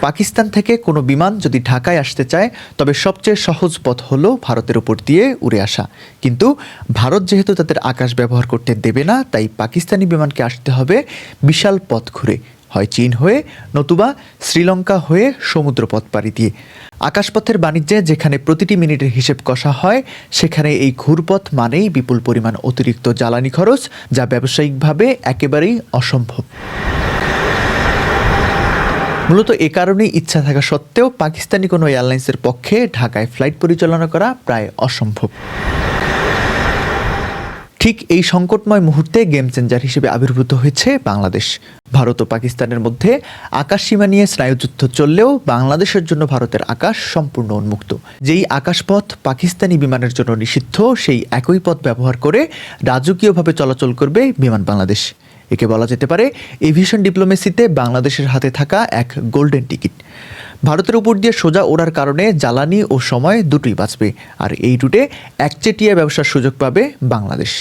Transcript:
পাকিস্তান থেকে কোনো বিমান যদি ঢাকায় আসতে চায়, তবে সবচেয়ে সহজ পথ হলো ভারতের উপর দিয়ে উড়ে আসা। কিন্তু ভারত যেহেতু তাদের আকাশ ব্যবহার করতে দেবে না, তাই পাকিস্তানি বিমানকে আসতে হবে বিশাল পথ ঘুরে। হয় চীন হয়ে, নতুবা শ্রীলঙ্কা হয়ে সমুদ্রপথ পাড়ি দিয়ে। আকাশপথের বাণিজ্যে যেখানে প্রতিটি মিনিটের হিসেব কষা হয়, সেখানে এই ঘুরপথ মানেই বিপুল পরিমাণ অতিরিক্ত জ্বালানি খরচ, যা ব্যবসায়িকভাবে একেবারেই অসম্ভব। মূলত এ কারণেই ইচ্ছা থাকা সত্ত্বেও পাকিস্তানি কোনো এয়ারলাইন্সের পক্ষে ঢাকায় ফ্লাইট পরিচালনা করা প্রায় অসম্ভব। ঠিক এই সংকটময় মুহূর্তে গেম চেঞ্জার হিসেবে আবির্ভূত হয়েছে বাংলাদেশ। ভারত ও পাকিস্তানের মধ্যে আকাশ সীমা নিয়ে স্নায়ুযুদ্ধ চললেও বাংলাদেশের জন্য ভারতের আকাশ সম্পূর্ণ উন্মুক্ত। যেই আকাশপথ পাকিস্তানি বিমানের জন্য নিষিদ্ধ, সেই একই পথ ব্যবহার করে রাজকীয়ভাবে চলাচল করবে বিমান বাংলাদেশ। একে বলা যেতে পারে এভিয়েশন ডিপ্লোমেসিতে বাংলাদেশের হাতে থাকা এক গোল্ডেন টিকিট। ভারতের উপর দিয়ে সোজা ওড়ার কারণে জ্বালানি ও সময় দুটোই বাঁচবে, আর এই রুটে একচেটিয়া ব্যবসার সুযোগ পাবে বাংলাদেশ।